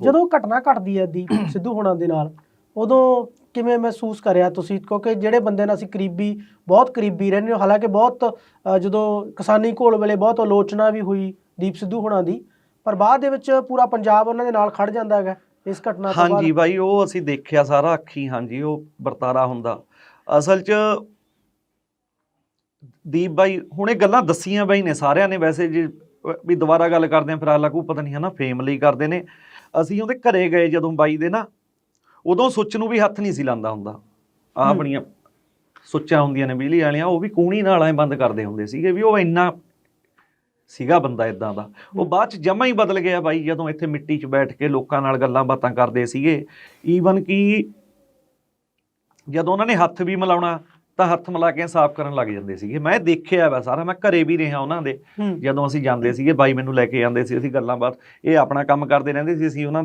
ਜਦੋਂ ਘਟਨਾ ਘਟਦੀ ਹੈ ਦੀਪ ਸਿੱਧੂ ਹੋਣਾ ਦੇ ਨਾਲ ਉਦੋਂ ਕਿਵੇਂ ਮਹਿਸੂਸ ਕਰਿਆ ਤੁਸੀਂ? ਕਿਉਂਕਿ ਜਿਹੜੇ ਬੰਦੇ ਨਾਲ ਅਸੀਂ ਕਰੀਬੀ ਬਹੁਤ ਕਰੀਬੀ ਰਹਿੰਦੇ ਹਾਂ ਹਾਲਾਂਕਿ ਬਹੁਤ ਅ, ਜਦੋਂ ਕਿਸਾਨੀ ਘੋਲ ਵੇਲੇ ਬਹੁਤ ਆਲੋਚਨਾ ਵੀ ਹੋਈ ਦੀਪ ਸਿੱਧੂ ਹੋਣਾ ਦੀ ਪਰ ਬਾਅਦ ਦੇ ਵਿੱਚ ਪੂਰਾ ਪੰਜਾਬ ਉਹਨਾਂ ਦੇ ਨਾਲ ਖੜ ਜਾਂਦਾ ਹੈਗਾ ਇਸ ਘਟਨਾ ਤੋਂ ਹਾਂਜੀ ਬਾਅਦ। ਬਾਈ ਉਹ ਅਸੀਂ ਦੇਖਿਆ ਸਾਰਾ ਅੱਖੀ ਹਾਂਜੀ ਉਹ ਵਰਤਾਰਾ ਹੁੰਦਾ। ਅਸਲ 'ਚ ਦੀਪ ਬਾਈ ਹੁਣ ਇਹ ਗੱਲਾਂ ਦੱਸੀਆਂ ਬਾਈ ਨੇ ਸਾਰਿਆਂ ਨੇ ਵੈਸੇ ਜੇ ਵੀ ਦੁਬਾਰਾ ਗੱਲ ਕਰਦੇ ਆ ਫਿਰ ਆਲਾ ਕੋ ਪਤਾ ਨਹੀਂ ਹੈ ਨਾ ਫੇਮ ਲਈ ਕਰਦੇ ਨੇ ਅਸੀਂ ਉਹਦੇ ਘਰੇ ਗਏ ਜਦੋਂ ਬਾਈ ਦੇ ਨਾ ਉਦੋਂ ਸੁੱਚ ਨੂੰ ਵੀ ਹੱਥ ਨਹੀਂ ਸੀ ਲਾਂਦਾ ਹੁੰਦਾ ਆ। ਆਪਣੀਆਂ ਸੁੱਚਾਂ ਹੁੰਦੀਆਂ ਨੇ ਬਿਜਲੀ ਵਾਲੀਆਂ ਉਹ ਵੀ ਕੂਣੀ ਨਾਲ ਐ ਬੰਦ ਕਰਦੇ ਹੁੰਦੇ ਸੀਗੇ ਵੀ ਉਹ ਇੰਨਾ ਸੀਗਾ ਬੰਦਾ ਇਦਾਂ ਦਾ ਉਹ। ਬਾਅਦ ਚ ਜਮਾ ਹੀ ਬਦਲ ਗਿਆ ਬਾਈ ਜਦੋਂ ਇੱਥੇ ਮਿੱਟੀ 'ਚ ਬੈਠ ਕੇ ਲੋਕਾਂ ਨਾਲ ਗੱਲਾਂ ਬਾਤਾਂ ਕਰਦੇ ਸੀਗੇ ਈਵਨ ਕਿ ਜਦੋਂ ਉਹਨਾਂ ਨੇ ਹੱਥ ਵੀ ਮਿਲਾਉਣਾ ਤਾਂ ਹੱਥ ਮਿਲਾ ਕੇ ਸਾਫ਼ ਕਰਨ ਲੱਗ ਜਾਂਦੇ ਸੀਗੇ। ਮੈਂ ਦੇਖਿਆ ਵਾ ਸਾਰਾ ਮੈਂ ਘਰੇ ਵੀ ਰਿਹਾ ਉਹਨਾਂ ਦੇ। ਜਦੋਂ ਅਸੀਂ ਜਾਂਦੇ ਸੀਗੇ ਬਾਈ ਮੈਨੂੰ ਲੈ ਕੇ ਜਾਂਦੇ ਸੀ ਅਸੀਂ ਗੱਲਾਂ ਬਾਤ ਇਹ ਆਪਣਾ ਕੰਮ ਕਰਦੇ ਰਹਿੰਦੇ ਸੀ ਅਸੀਂ ਉਹਨਾਂ ਦੇ